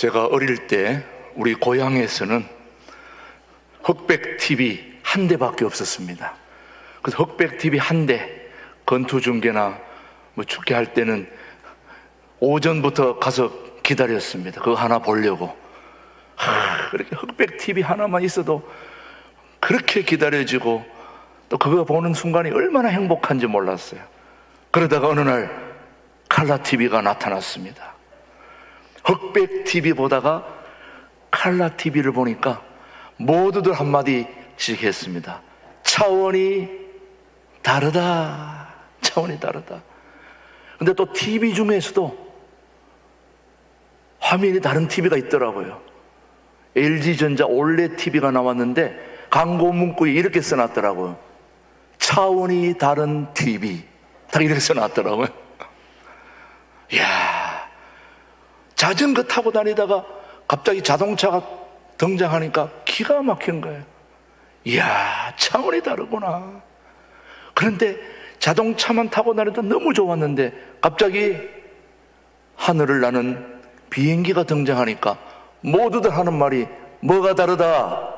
제가 어릴 때 우리 고향에서는 흑백 TV 한 대밖에 없었습니다. 그래서 흑백 TV 한 대, 건투 중계나 뭐 축제 할 때는 오전부터 가서 기다렸습니다. 그거 하나 보려고. 하, 그렇게 흑백 TV 하나만 있어도 그렇게 기다려지고 또 그거 보는 순간이 얼마나 행복한지 몰랐어요. 그러다가 어느 날 칼라 TV가 나타났습니다. 흑백 TV 보다가 칼라 TV를 보니까 모두들 한마디씩 했습니다. 차원이 다르다. 차원이 다르다. 근데 또 TV 중에서도 화면이 다른 TV가 있더라고요. LG전자 올레 TV가 나왔는데 광고 문구에 이렇게 써놨더라고요. 차원이 다른 TV. 딱 이렇게 써놨더라고요. 이야, 자전거 타고 다니다가 갑자기 자동차가 등장하니까 기가 막힌 거예요. 이야, 차원이 다르구나. 그런데 자동차만 타고 다니다 너무 좋았는데 갑자기 하늘을 나는 비행기가 등장하니까 모두들 하는 말이 뭐가 다르다?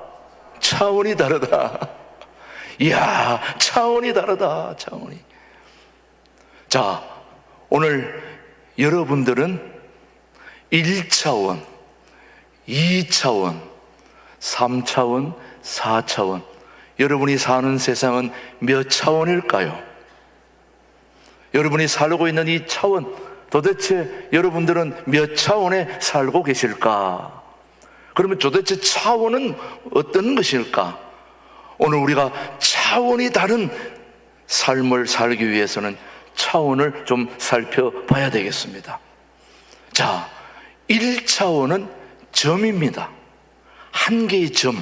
차원이 다르다. 이야, 차원이 다르다. 차원이. 자, 오늘 여러분들은 1차원, 2차원, 3차원, 4차원. 여러분이 사는 세상은 몇 차원일까요? 여러분이 살고 있는 이 차원, 도대체 여러분들은 몇 차원에 살고 계실까? 그러면 도대체 차원은 어떤 것일까? 오늘 우리가 차원이 다른 삶을 살기 위해서는 차원을 좀 살펴봐야 되겠습니다. 자, 1차원은 점입니다. 한 개의 점.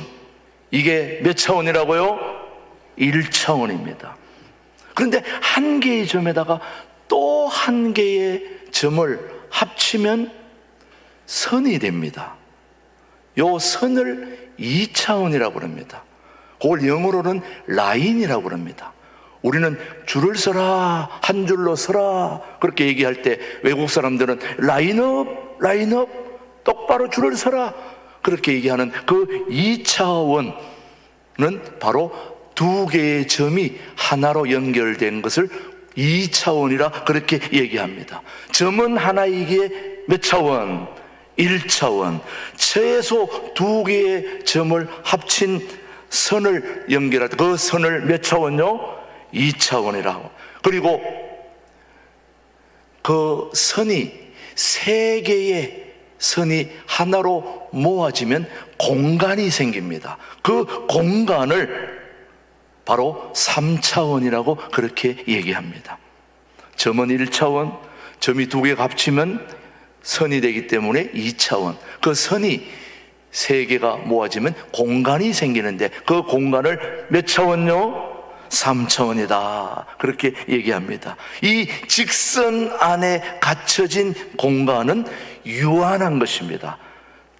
이게 몇 차원이라고요? 1차원입니다. 그런데 한 개의 점에다가 또 한 개의 점을 합치면 선이 됩니다. 요 선을 2차원이라고 그럽니다. 그걸 영어로는 라인이라고 그럽니다. 우리는 줄을 서라, 한 줄로 서라, 그렇게 얘기할 때 외국 사람들은 라인업, 라인업, 똑바로 줄을 서라, 그렇게 얘기하는 그 2차원은 바로 두 개의 점이 하나로 연결된 것을 2차원이라 그렇게 얘기합니다. 점은 하나이기에 몇 차원? 1차원. 최소 두 개의 점을 합친 선을 연결할 때그 선을 몇 차원요? 2차원이라고. 그리고 그 선이 세 개의 선이 하나로 모아지면 공간이 생깁니다. 그 공간을 바로 3차원이라고 그렇게 얘기합니다. 점은 1차원, 점이 두 개가 합치면 선이 되기 때문에 2차원. 그 선이 세 개가 모아지면 공간이 생기는데 그 공간을 몇 차원요? 3차원이다. 그렇게 얘기합니다. 이 직선 안에 갇혀진 공간은 유한한 것입니다.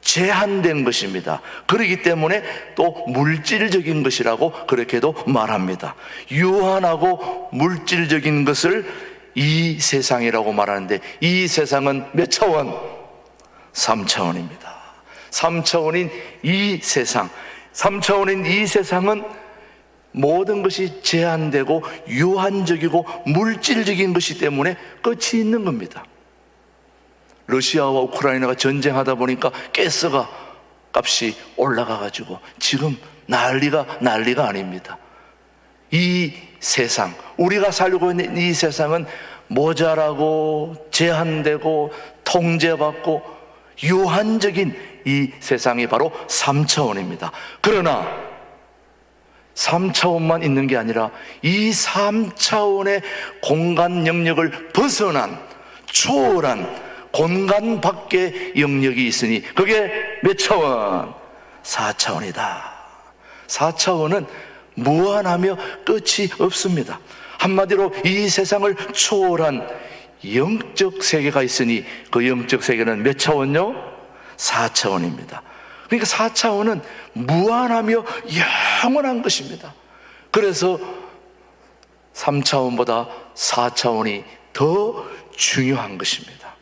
제한된 것입니다. 그렇기 때문에 또 물질적인 것이라고 그렇게도 말합니다. 유한하고 물질적인 것을 이 세상이라고 말하는데 이 세상은 몇 차원? 3차원입니다. 3차원인 이 세상. 3차원인 이 세상은 모든 것이 제한되고 유한적이고 물질적인 것이 때문에 끝이 있는 겁니다. 러시아와 우크라이나가 전쟁하다 보니까 가스가 값이 올라가 가지고 지금 난리가 난리가 아닙니다. 이 세상, 우리가 살고 있는 이 세상은 모자라고 제한되고 통제받고 유한적인 이 세상이 바로 3차원입니다. 그러나 3차원만 있는 게 아니라 이 3차원의 공간 영역을 벗어난 초월한 공간 밖의 영역이 있으니 그게 몇 차원? 4차원이다. 4차원은 무한하며 끝이 없습니다. 한마디로 이 세상을 초월한 영적 세계가 있으니 그 영적 세계는 몇 차원요? 4차원입니다. 그러니까 4차원은 무한하며 영원한 것입니다. 그래서 3차원보다 4차원이 더 중요한 것입니다.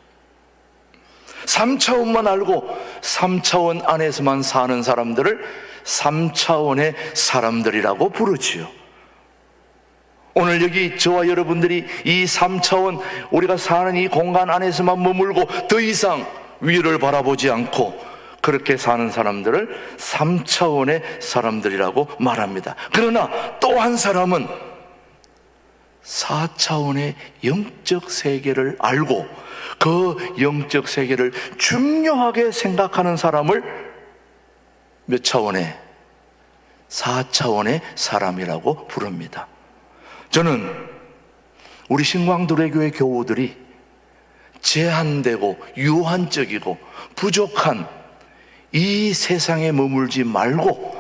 3차원만 알고 3차원 안에서만 사는 사람들을 3차원의 사람들이라고 부르지요. 오늘 여기 저와 여러분들이 이 3차원 우리가 사는 이 공간 안에서만 머물고 더 이상 위를 바라보지 않고 그렇게 사는 사람들을 3차원의 사람들이라고 말합니다. 그러나 또 한 사람은 4차원의 영적 세계를 알고 그 영적 세계를 중요하게 생각하는 사람을 몇 차원의 4차원의 사람이라고 부릅니다. 저는 우리 신광도래교회 교우들이 제한되고 유한적이고 부족한 이 세상에 머물지 말고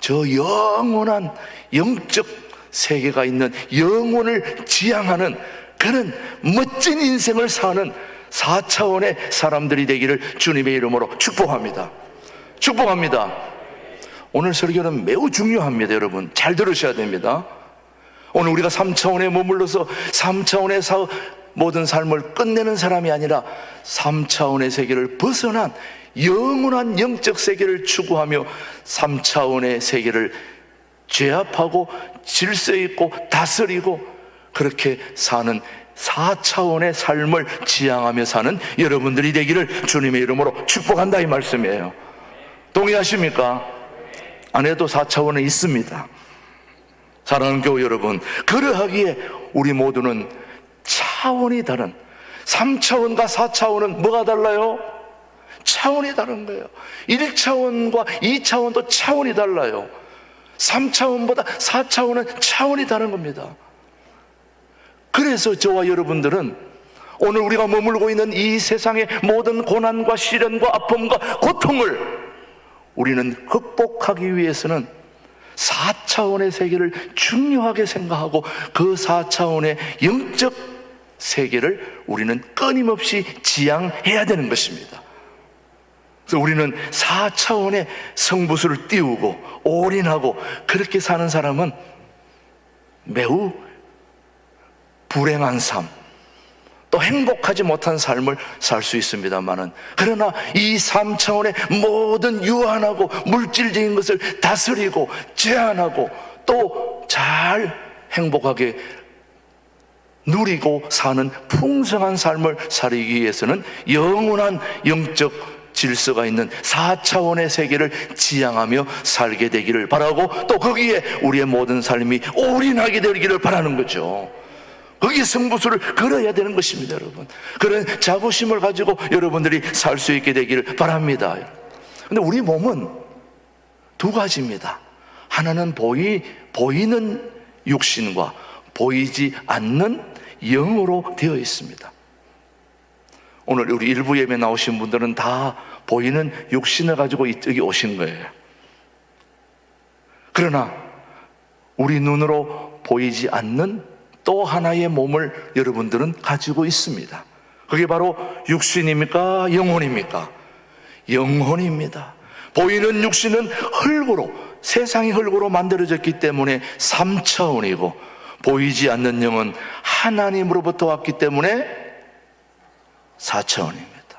저 영원한 영적 세계가 있는 영혼을 지향하는 그런 멋진 인생을 사는 4차원의 사람들이 되기를 주님의 이름으로 축복합니다. 축복합니다. 오늘 설교는 매우 중요합니다, 여러분. 잘 들으셔야 됩니다. 오늘 우리가 3차원에 머물러서 3차원의 사, 모든 삶을 끝내는 사람이 아니라 3차원의 세계를 벗어난 영원한 영적 세계를 추구하며 3차원의 세계를 제압하고 질서 있고 다스리고 그렇게 사는 4차원의 삶을 지향하며 사는 여러분들이 되기를 주님의 이름으로 축복한다 이 말씀이에요. 동의하십니까? 안에도 4차원은 있습니다. 사랑하는 교우 여러분, 그러하기에 우리 모두는 차원이 다른 3차원과 4차원은 뭐가 달라요? 차원이 다른 거예요. 1차원과 2차원도 차원이 달라요. 3차원보다 4차원은 차원이 다른 겁니다. 그래서 저와 여러분들은 오늘 우리가 머물고 있는 이 세상의 모든 고난과 시련과 아픔과 고통을 우리는 극복하기 위해서는 4차원의 세계를 중요하게 생각하고 그 4차원의 영적 세계를 우리는 끊임없이 지향해야 되는 것입니다. 그래서 우리는 4차원의 성부수를 띄우고 올인하고 그렇게 사는 사람은 매우 불행한 삶, 또 행복하지 못한 삶을 살 수 있습니다만은 그러나 이 3차원의 모든 유한하고 물질적인 것을 다스리고 제한하고 또 잘 행복하게 누리고 사는 풍성한 삶을 살기 위해서는 영원한 영적 질서가 있는 4차원의 세계를 지향하며 살게 되기를 바라고 또 거기에 우리의 모든 삶이 올인하게 되기를 바라는 거죠. 거기에 승부수를 걸어야 되는 것입니다, 여러분. 그런 자부심을 가지고 여러분들이 살 수 있게 되기를 바랍니다. 근데 우리 몸은 두 가지입니다. 하나는 보이, 보이는 육신과 보이지 않는 영으로 되어 있습니다. 오늘 우리 일부 예배 나오신 분들은 다 보이는 육신을 가지고 여기 오신 거예요. 그러나 우리 눈으로 보이지 않는 또 하나의 몸을 여러분들은 가지고 있습니다. 그게 바로 육신입니까? 영혼입니까? 영혼입니다. 보이는 육신은 흙으로, 세상이 흙으로 만들어졌기 때문에 3차원이고, 보이지 않는 영은 하나님으로부터 왔기 때문에 4차원입니다.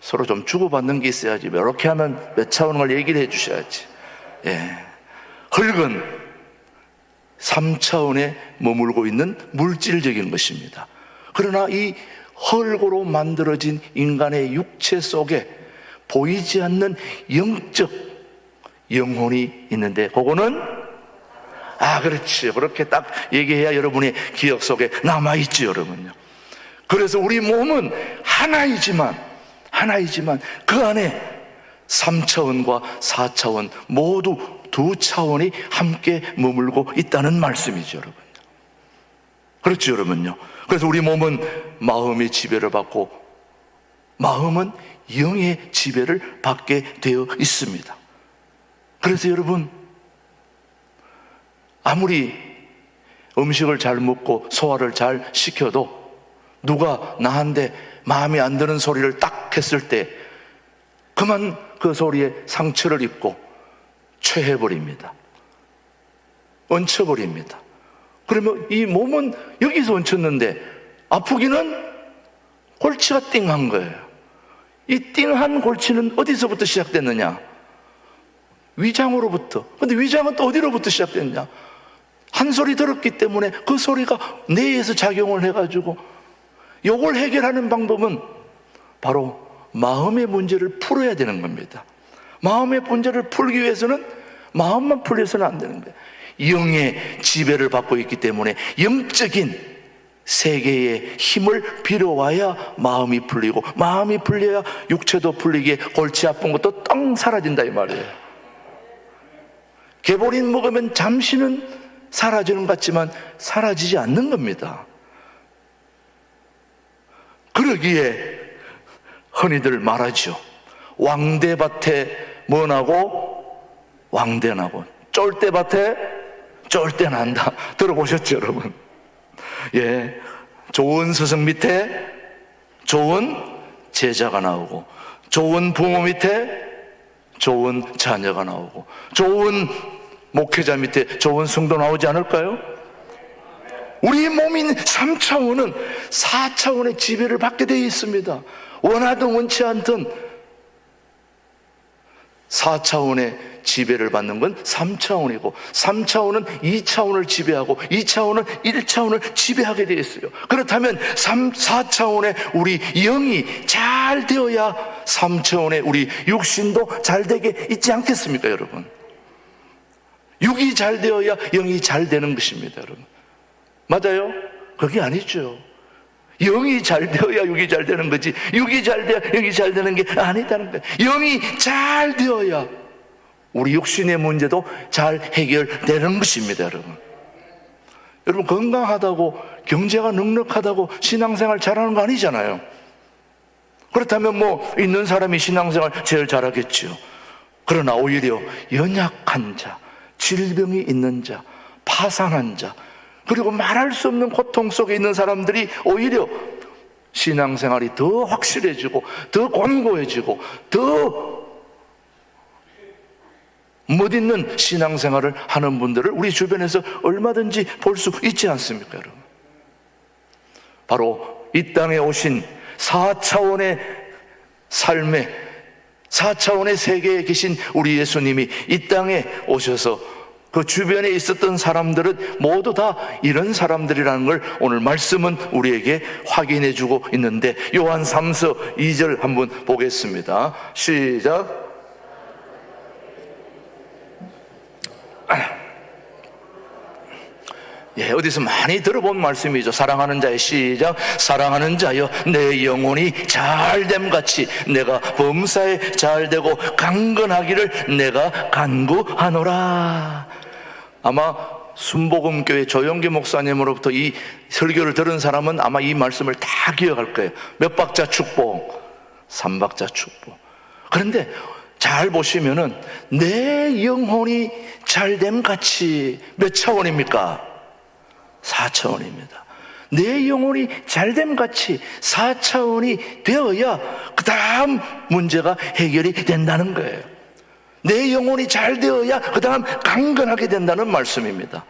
서로 좀 주고받는 게 있어야지. 이렇게 하면 몇 차원을 얘기를 해 주셔야지. 예. 흙은 3차원에 머물고 있는 물질적인 것입니다. 그러나 이 흙으로 만들어진 인간의 육체 속에 보이지 않는 영적 영혼이 있는데 그거는 아 그렇지 그렇게 딱 얘기해야 여러분의 기억 속에 남아있지 여러분요 그래서 우리 몸은 하나이지만 하나이지만 그 안에 3차원과 4차원 모두 두 차원이 함께 머물고 있다는 말씀이죠, 여러분. 그렇죠, 여러분요. 그래서 우리 몸은 마음의 지배를 받고 마음은 영의 지배를 받게 되어 있습니다. 그래서 여러분, 아무리 음식을 잘 먹고 소화를 잘 시켜도 누가 나한테 마음에 안 드는 소리를 딱 했을 때 그만 그 소리에 상처를 입고 취해버립니다. 얹혀버립니다. 그러면 이 몸은 여기서 얹혔는데 아프기는 골치가 띵한 거예요. 이 띵한 골치는 어디서부터 시작됐느냐? 위장으로부터. 근데 위장은 또 어디로부터 시작됐냐? 한 소리 들었기 때문에 그 소리가 뇌에서 작용을 해가지고 요걸 해결하는 방법은 바로 마음의 문제를 풀어야 되는 겁니다. 마음의 문제를 풀기 위해서는 마음만 풀려서는 안 되는 거예요. 영의 지배를 받고 있기 때문에 영적인 세계의 힘을 빌어와야 마음이 풀리고 마음이 풀려야 육체도 풀리게 골치 아픈 것도 똥 사라진다 이 말이에요. 개보린 먹으면 잠시는 사라지는 것 같지만 사라지지 않는 겁니다. 그러기에 흔히들 말하죠. 왕대밭에 뭐 나고 왕대 나고 쫄대밭에 쫄대 난다. 들어보셨죠, 여러분? 예. 좋은 스승 밑에 좋은 제자가 나오고 좋은 부모 밑에 좋은 자녀가 나오고 좋은 목회자 밑에 좋은 성도 나오지 않을까요? 우리 몸인 3차원은 4차원의 지배를 받게 되어 있습니다. 원하든 원치 않든 4차원의 지배를 받는 건 3차원이고 3차원은 2차원을 지배하고 2차원은 1차원을 지배하게 되어 있어요. 그렇다면 3, 4차원의 우리 영이 잘 되어야 3차원의 우리 육신도 잘 되게 있지 않겠습니까, 여러분? 육이 잘 되어야 영이 잘 되는 것입니다, 여러분. 맞아요? 그게 아니죠. 영이 잘 되어야 육이 잘 되는 거지. 육이 잘 되어야 영이 잘 되는 게 아니다는 거예요. 영이 잘 되어야 우리 육신의 문제도 잘 해결되는 것입니다, 여러분. 여러분, 건강하다고, 경제가 넉넉하다고 신앙생활 잘하는 거 아니잖아요. 그렇다면 뭐, 있는 사람이 신앙생활 제일 잘하겠죠. 그러나 오히려 연약한 자, 질병이 있는 자, 파산한 자, 그리고 말할 수 없는 고통 속에 있는 사람들이 오히려 신앙생활이 더 확실해지고, 더 권고해지고, 더 멋있는 신앙생활을 하는 분들을 우리 주변에서 얼마든지 볼 수 있지 않습니까, 여러분? 바로 이 땅에 오신 4차원의 삶에 4차원의 세계에 계신 우리 예수님이 이 땅에 오셔서 그 주변에 있었던 사람들은 모두 다 이런 사람들이라는 걸 오늘 말씀은 우리에게 확인해 주고 있는데 요한 3서 2절 한번 보겠습니다. 시작. 예, 어디서 많이 들어본 말씀이죠. 사랑하는 자의 시작. 사랑하는 자여, 내 영혼이 잘됨 같이 내가 범사에 잘되고 강건하기를 내가 간구하노라. 아마 순복음교회 조영기 목사님으로부터 이 설교를 들은 사람은 아마 이 말씀을 다 기억할 거예요. 몇 박자 축복, 삼박자 축복. 그런데 잘 보시면은 내 영혼이 잘됨 같이 몇 차원입니까? 4차원입니다. 내 영혼이 잘됨 같이 4차원이 되어야 그 다음 문제가 해결이 된다는 거예요. 내 영혼이 잘 되어야 그 다음 강건하게 된다는 말씀입니다.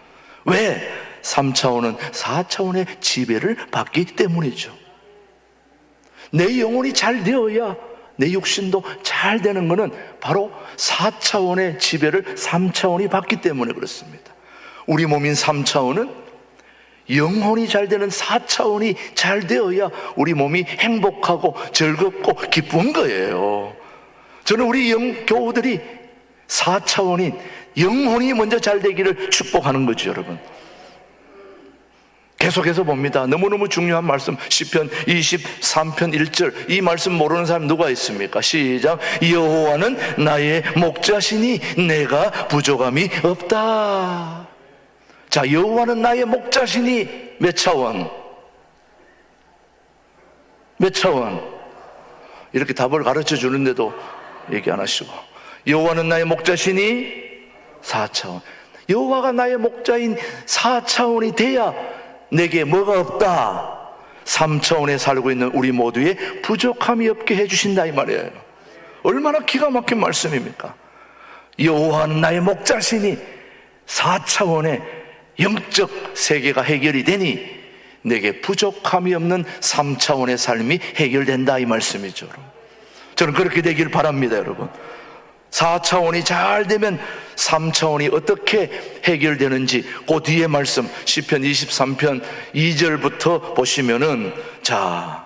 왜? 3차원은 4차원의 지배를 받기 때문이죠. 내 영혼이 잘 되어야 내 육신도 잘 되는 것은 바로 4차원의 지배를 3차원이 받기 때문에 그렇습니다. 우리 몸인 3차원은 영혼이 잘 되는 4차원이 잘 되어야 우리 몸이 행복하고 즐겁고 기쁜 거예요. 저는 우리 영, 교우들이 4차원인 영혼이 먼저 잘 되기를 축복하는 거죠, 여러분. 계속해서 봅니다. 너무너무 중요한 말씀. 10편 23편 1절. 이 말씀 모르는 사람 누가 있습니까? 시작. 여호와는 나의 목자시니 내가 부족함이 없다. 자, 여호와는 나의 목자시니 몇 차원? 몇 차원? 이렇게 답을 가르쳐 주는데도 얘기 안 하시고. 여호와는 나의 목자시니 4차원. 여호와가 나의 목자인 4차원이 돼야 내게 뭐가 없다. 3차원에 살고 있는 우리 모두의 부족함이 없게 해 주신다 이 말이에요. 얼마나 기가 막힌 말씀입니까? 여호와는 나의 목자시니 4차원의 영적 세계가 해결이 되니 내게 부족함이 없는 3차원의 삶이 해결된다 이 말씀이죠. 저는 그렇게 되길 바랍니다, 여러분. 4차원이 잘 되면 3차원이 어떻게 해결되는지 그 뒤에 말씀 10편 23편 2절부터 보시면은 자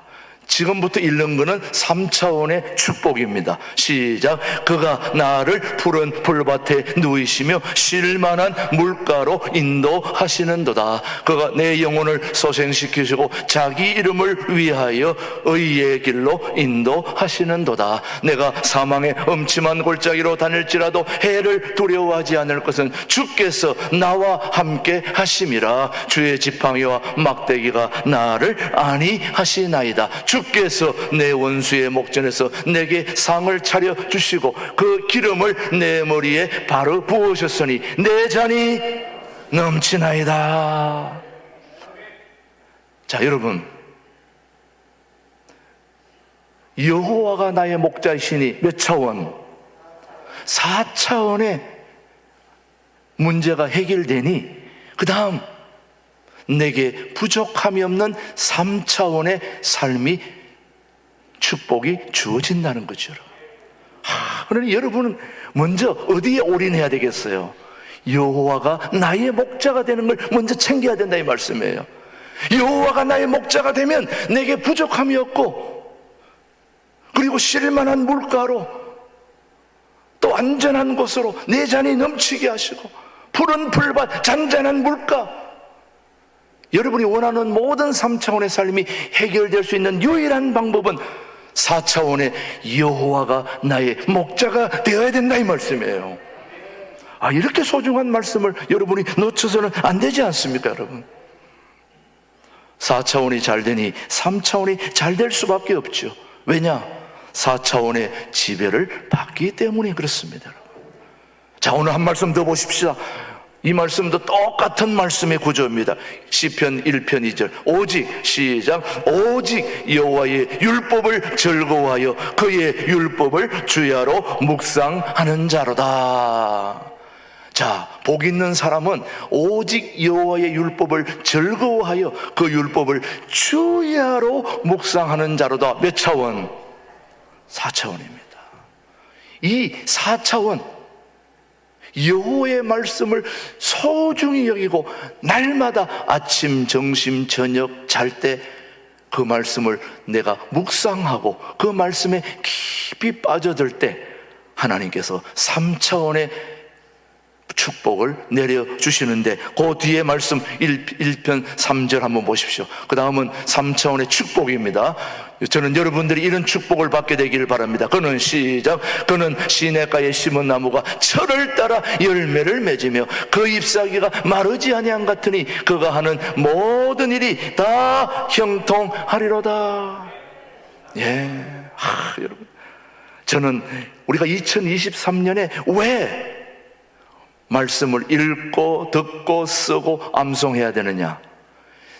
지금부터 읽는 거는 3차원의 축복입니다. 시작. 그가 나를 푸른 풀밭에 누이시며 쉴만한 물가로 인도하시는도다. 그가 내 영혼을 소생시키시고 자기 이름을 위하여 의의 길로 인도하시는도다. 내가 사망의 엄침한 골짜기로 다닐지라도 해를 두려워하지 않을 것은 주께서 나와 함께 하심이라. 주의 지팡이와 막대기가 나를 안위하시나이다. 주께서 내 원수의 목전에서 내게 상을 차려 주시고 그 기름을 내 머리에 바로 부으셨으니 내 잔이 넘치나이다. 자, 여러분. 여호와가 나의 목자이시니 몇 차원? 4차원의 문제가 해결되니 그 다음 내게 부족함이 없는 3차원의 삶이 축복이 주어진다는 거죠. 하, 그러니 여러분은 먼저 어디에 올인해야 되겠어요? 여호와가 나의 목자가 되는 걸 먼저 챙겨야 된다 이 말씀이에요. 여호와가 나의 목자가 되면 내게 부족함이 없고 그리고 쉴만한 물가로 또 안전한 곳으로 내 잔이 넘치게 하시고 푸른 풀밭 잔잔한 물가 여러분이 원하는 모든 3차원의 삶이 해결될 수 있는 유일한 방법은 4차원의 여호와가 나의 목자가 되어야 된다 이 말씀이에요. 아 이렇게 소중한 말씀을 여러분이 놓쳐서는 안 되지 않습니까, 여러분? 4차원이 잘 되니 3차원이 잘 될 수밖에 없죠. 왜냐? 4차원의 지배를 받기 때문에 그렇습니다. 자, 오늘 한 말씀 더 보십시다. 이 말씀도 똑같은 말씀의 구조입니다. 시편 1편 2절. 오직 시작. 오직 여호와의 율법을 즐거워하여 그의 율법을 주야로 묵상하는 자로다. 자, 복 있는 사람은 오직 여호와의 율법을 즐거워하여 그 율법을 주야로 묵상하는 자로다. 몇 차원? 4차원입니다. 이 4차원 여호와의 말씀을 소중히 여기고 날마다 아침, 점심, 저녁 잘 때 그 말씀을 내가 묵상하고 그 말씀에 깊이 빠져들 때 하나님께서 3차원의 축복을 내려주시는데 그 뒤에 말씀 1, 편 3절 한번 보십시오. 그 다음은 3차원의 축복입니다. 저는 여러분들이 이런 축복을 받게 되기를 바랍니다. 그는 시작. 그는 시내가에 심은 나무가 철을 따라 열매를 맺으며 그 잎사귀가 마르지 아니한 같으니 그가 하는 모든 일이 다 형통하리로다. 예. 아, 여러분. 저는 우리가 2023년에 왜 말씀을 읽고 듣고 쓰고 암송해야 되느냐?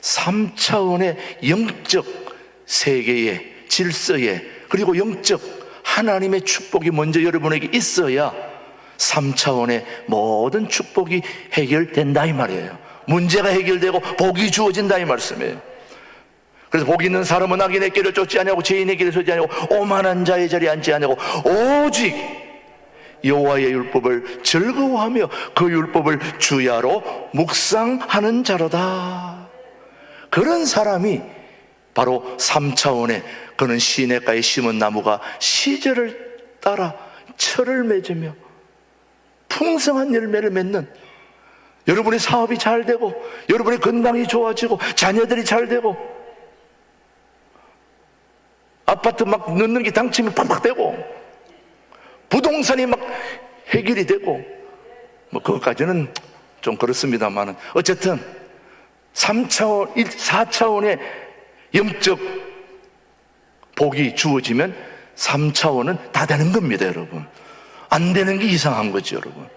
3차원의 영적 세계의 질서에 그리고 영적 하나님의 축복이 먼저 여러분에게 있어야 3차원의 모든 축복이 해결된다 이 말이에요. 문제가 해결되고 복이 주어진다 이 말씀이에요. 그래서 복 있는 사람은 악인의 길을 쫓지 아니하고 죄인의 길을 서지 아니하고 오만한 자의 자리에 앉지 아니하고 오직 여호와의 율법을 즐거워하며 그 율법을 주야로 묵상하는 자로다. 그런 사람이 바로 3차원의 그는 시내가에 심은 나무가 시절을 따라 철을 맺으며 풍성한 열매를 맺는 여러분의 사업이 잘 되고 여러분의 건강이 좋아지고 자녀들이 잘 되고 아파트 막 넣는 게 당첨이 팍팍 되고 부동산이 막 해결이 되고 뭐 그것까지는 좀 그렇습니다만은 어쨌든 3차원, 4차원의 영적 복이 주어지면 3차원은 다 되는 겁니다, 여러분. 안 되는 게 이상한 거죠, 여러분.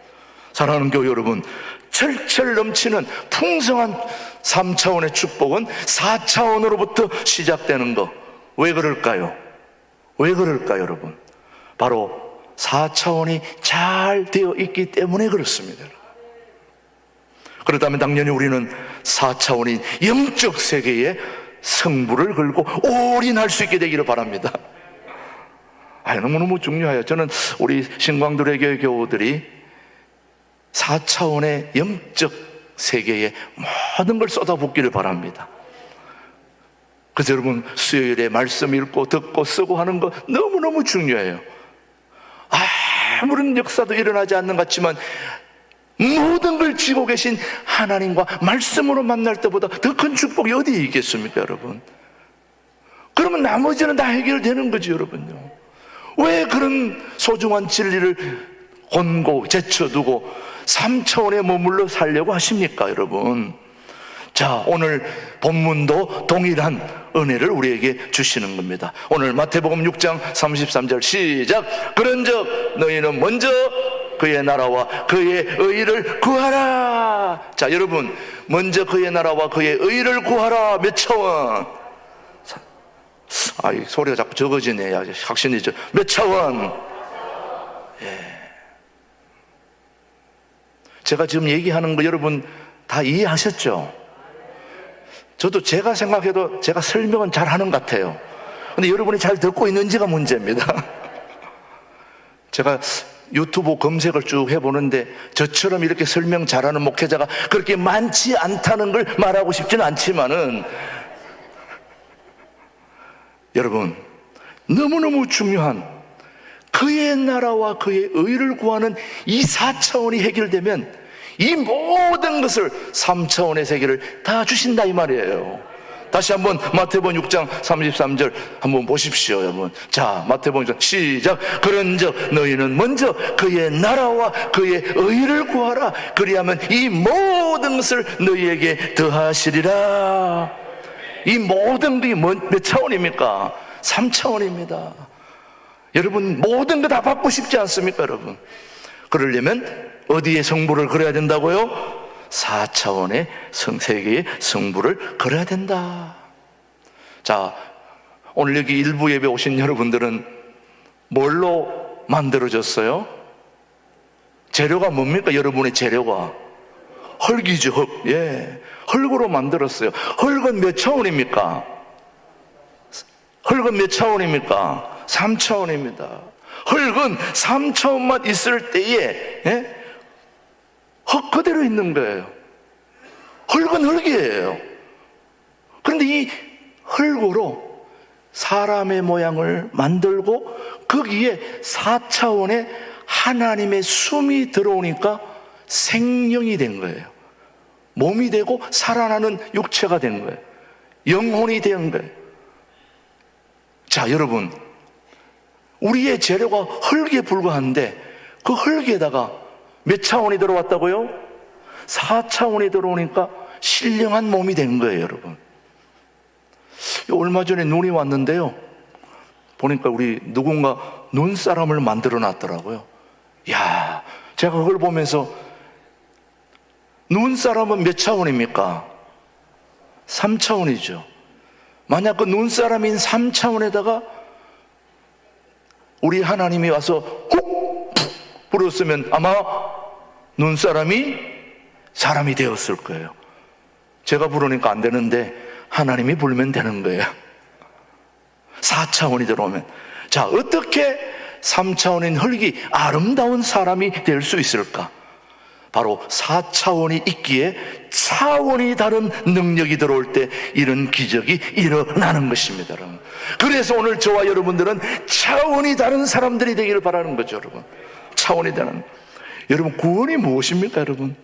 사랑하는 교회 여러분, 철철 넘치는 풍성한 3차원의 축복은 4차원으로부터 시작되는 거. 왜 그럴까요? 왜 그럴까요, 여러분? 바로 4차원이 잘 되어 있기 때문에 그렇습니다. 그렇다면 당연히 우리는 4차원인 영적 세계에 성부를 걸고 올인할 수 있게 되기를 바랍니다. 아, 너무너무 중요해요. 저는 우리 신광두레교의 교우들이 4차원의 영적 세계에 모든 걸 쏟아붓기를 바랍니다. 그래서 여러분 수요일에 말씀 읽고 듣고 쓰고 하는 거 너무너무 중요해요. 아무런 역사도 일어나지 않는 것 같지만 모든 걸 쥐고 계신 하나님과 말씀으로 만날 때보다 더 큰 축복이 어디에 있겠습니까, 여러분? 그러면 나머지는 다 해결되는 거죠, 여러분요. 왜 그런 소중한 진리를 권고, 제쳐두고 3차원에 머물러 살려고 하십니까, 여러분? 자, 오늘 본문도 동일한 은혜를 우리에게 주시는 겁니다. 오늘 마태복음 6장 33절 시작. 그런즉 너희는 먼저 그의 나라와 그의 의를 구하라. 자, 여러분, 먼저 그의 나라와 그의 의를 구하라. 몇 차원? 아, 이 소리가 자꾸 적어지네. 야, 확신이죠. 몇 차원? 예. 제가 지금 얘기하는 거 여러분 다 이해하셨죠? 저도 제가 생각해도 제가 설명은 잘 하는 것 같아요. 근데 여러분이 잘 듣고 있는지가 문제입니다. 제가 유튜브 검색을 쭉 해보는데 저처럼 이렇게 설명 잘하는 목회자가 그렇게 많지 않다는 걸 말하고 싶지는 않지만은 여러분 너무너무 중요한 그의 나라와 그의 의를 구하는 이 4차원이 해결되면 이 모든 것을 3차원의 세계를 다 주신다 이 말이에요. 다시 한번 마태복음 6장 33절 한번 보십시오, 여러분. 자, 마태복음 6장 시작. 그런즉 너희는 먼저 그의 나라와 그의 의를 구하라. 그리하면 이 모든 것을 너희에게 더하시리라. 이 모든 게몇 차원입니까? 3차원입니다. 여러분 모든 거 다 받고 싶지 않습니까, 여러분? 그러려면 어디에 성부를 걸어야 된다고요? 4차원의 성세계의 성부를 걸어야 된다. 자, 오늘 여기 일부 예배 오신 여러분들은 뭘로 만들어졌어요? 재료가 뭡니까? 여러분의 재료가 흙이죠, 흙. 예. 흙으로 만들었어요. 흙은 몇 차원입니까? 흙은 몇 차원입니까? 3차원입니다. 흙은 3차원만 있을 때에 예? 흙 그대로 있는 거예요. 흙은 흙이에요. 그런데 이 흙으로 사람의 모양을 만들고 거기에 4차원의 하나님의 숨이 들어오니까 생명이 된 거예요. 몸이 되고 살아나는 육체가 된 거예요. 영혼이 된 거예요. 자, 여러분. 우리의 재료가 흙에 불과한데 그 흙에다가 몇 차원이 들어왔다고요? 4차원이 들어오니까 신령한 몸이 된 거예요, 여러분. 얼마 전에 눈이 왔는데요. 보니까 우리 누군가 눈사람을 만들어 놨더라고요. 야, 제가 그걸 보면서 눈사람은 몇 차원입니까? 3차원이죠. 만약 그 눈사람인 3차원에다가 우리 하나님이 와서 훅 불었으면 아마 눈사람이 사람이 되었을 거예요. 제가 부르니까 안 되는데 하나님이 불면 되는 거예요. 4차원이 들어오면. 자, 어떻게 3차원인 흙이 아름다운 사람이 될 수 있을까? 바로 4차원이 있기에 차원이 다른 능력이 들어올 때 이런 기적이 일어나는 것입니다, 여러분. 그래서 오늘 저와 여러분들은 차원이 다른 사람들이 되기를 바라는 거죠, 여러분. 차원이 다른. 여러분, 구원이 무엇입니까, 여러분?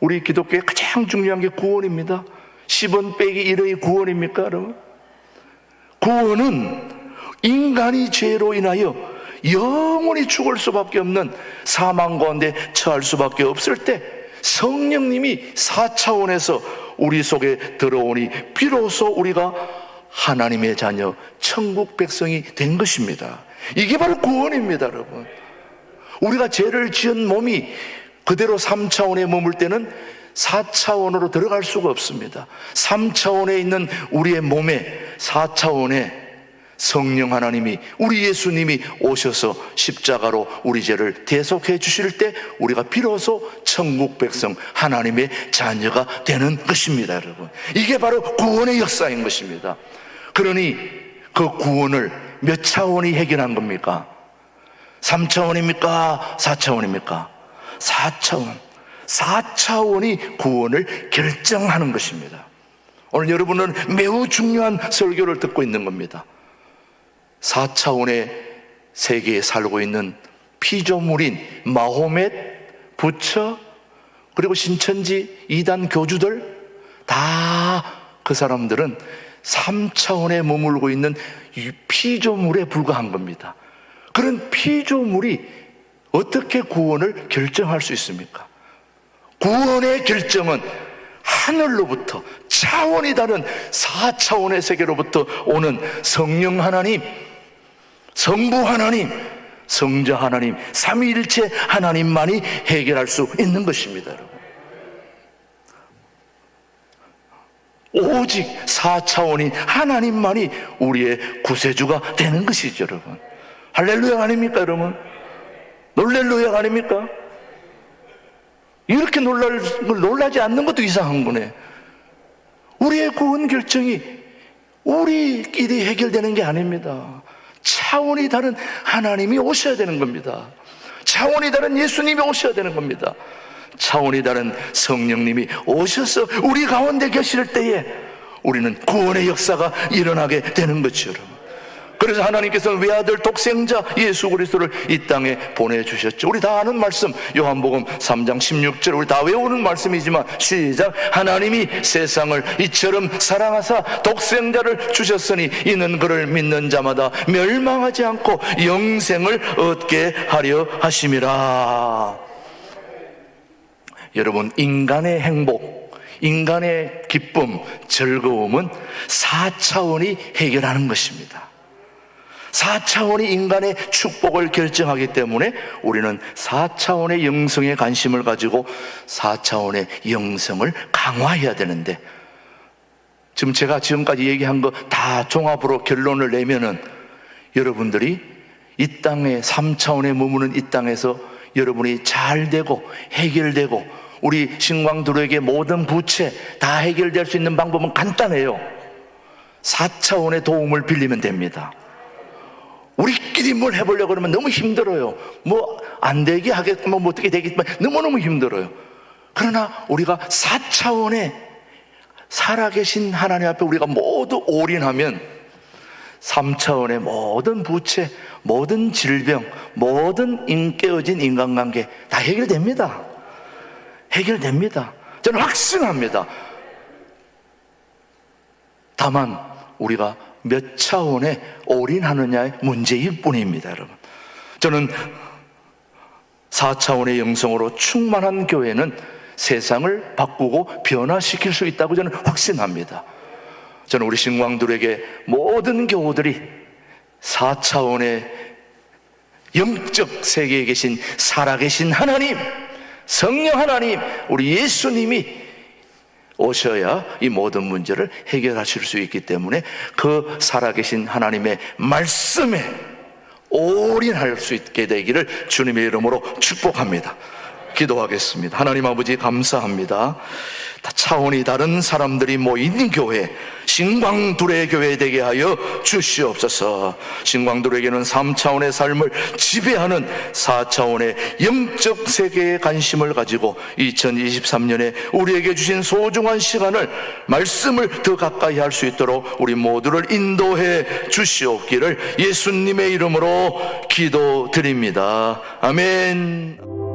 우리 기독교의 가장 중요한 게 구원입니다. 10원 빼기 1의 구원입니까, 여러분? 구원은 인간이 죄로 인하여 영원히 죽을 수밖에 없는 사망 가운데 처할 수밖에 없을 때 성령님이 4차원에서 우리 속에 들어오니 비로소 우리가 하나님의 자녀, 천국 백성이 된 것입니다. 이게 바로 구원입니다, 여러분. 우리가 죄를 지은 몸이 그대로 3차원에 머물 때는 4차원으로 들어갈 수가 없습니다. 3차원에 있는 우리의 몸에 4차원에 성령 하나님이 우리 예수님이 오셔서 십자가로 우리 죄를 대속해 주실 때 우리가 비로소 천국 백성 하나님의 자녀가 되는 것입니다, 여러분. 이게 바로 구원의 역사인 것입니다. 그러니 그 구원을 몇 차원이 해결한 겁니까? 3차원입니까? 4차원입니까? 4차원. 4차원이 구원을 결정하는 것입니다. 오늘 여러분은 매우 중요한 설교를 듣고 있는 겁니다. 4차원의 세계에 살고 있는 피조물인 마호멧, 부처, 그리고 신천지 이단 교주들 다 그 사람들은 3차원에 머물고 있는 이 피조물에 불과한 겁니다. 그런 피조물이 어떻게 구원을 결정할 수 있습니까? 구원의 결정은 하늘로부터 차원이 다른 4차원의 세계로부터 오는 성령 하나님, 성부 하나님, 성자 하나님, 삼위일체 하나님만이 해결할 수 있는 것입니다. 오직 4차원인 하나님만이 우리의 구세주가 되는 것이죠, 여러분. 할렐루야 아닙니까, 여러분? 놀렐루야 아닙니까? 이렇게 놀랄, 놀라지 않는 것도 이상한 거네. 우리의 구원 결정이 우리끼리 해결되는 게 아닙니다. 차원이 다른 하나님이 오셔야 되는 겁니다. 차원이 다른 예수님이 오셔야 되는 겁니다. 차원이 다른 성령님이 오셔서 우리 가운데 계실 때에 우리는 구원의 역사가 일어나게 되는 거죠, 여러분. 그래서 하나님께서는 외아들 독생자 예수 그리스도를 이 땅에 보내주셨죠. 우리 다 아는 말씀, 요한복음 3장 16절, 우리 다 외우는 말씀이지만, 시작. 하나님이 세상을 이처럼 사랑하사 독생자를 주셨으니 이는 그를 믿는 자마다 멸망하지 않고 영생을 얻게 하려 하심이라. 여러분, 인간의 행복, 인간의 기쁨, 즐거움은 4차원이 해결하는 것입니다. 4차원이 인간의 축복을 결정하기 때문에 우리는 4차원의 영성에 관심을 가지고 4차원의 영성을 강화해야 되는데 지금 제가 지금까지 얘기한 거 다 종합으로 결론을 내면은 여러분들이 이 땅에 3차원에 머무는 이 땅에서 여러분이 잘 되고 해결되고 우리 신광들에게 모든 부채 다 해결될 수 있는 방법은 간단해요. 4차원의 도움을 빌리면 됩니다. 우리끼리 뭘 해보려고 그러면 너무 힘들어요. 뭐 안 되게 하겠구만, 뭐 어떻게 되겠지만 너무너무 힘들어요. 그러나 우리가 4차원의 살아계신 하나님 앞에 우리가 모두 올인하면 3차원의 모든 부채, 모든 질병, 모든 인 깨어진 인간관계 다 해결됩니다. 해결됩니다. 저는 확신합니다. 다만 우리가 몇 차원에 올인하느냐의 문제일 뿐입니다, 여러분. 저는 4차원의 영성으로 충만한 교회는 세상을 바꾸고 변화시킬 수 있다고 저는 확신합니다. 저는 우리 신광들에게 모든 교우들이 4차원의 영적 세계에 계신 살아계신 하나님, 성령 하나님, 우리 예수님이 오셔야 이 모든 문제를 해결하실 수 있기 때문에 그 살아계신 하나님의 말씀에 올인할 수 있게 되기를 주님의 이름으로 축복합니다. 기도하겠습니다. 하나님 아버지 감사합니다. 다 차원이 다른 사람들이 모인 교회, 신광두레 교회 되게 하여 주시옵소서. 신광두레에게는 3차원의 삶을 지배하는 4차원의 영적 세계에 관심을 가지고 2023년에 우리에게 주신 소중한 시간을 말씀을 더 가까이 할 수 있도록 우리 모두를 인도해 주시옵기를 예수님의 이름으로 기도드립니다. 아멘.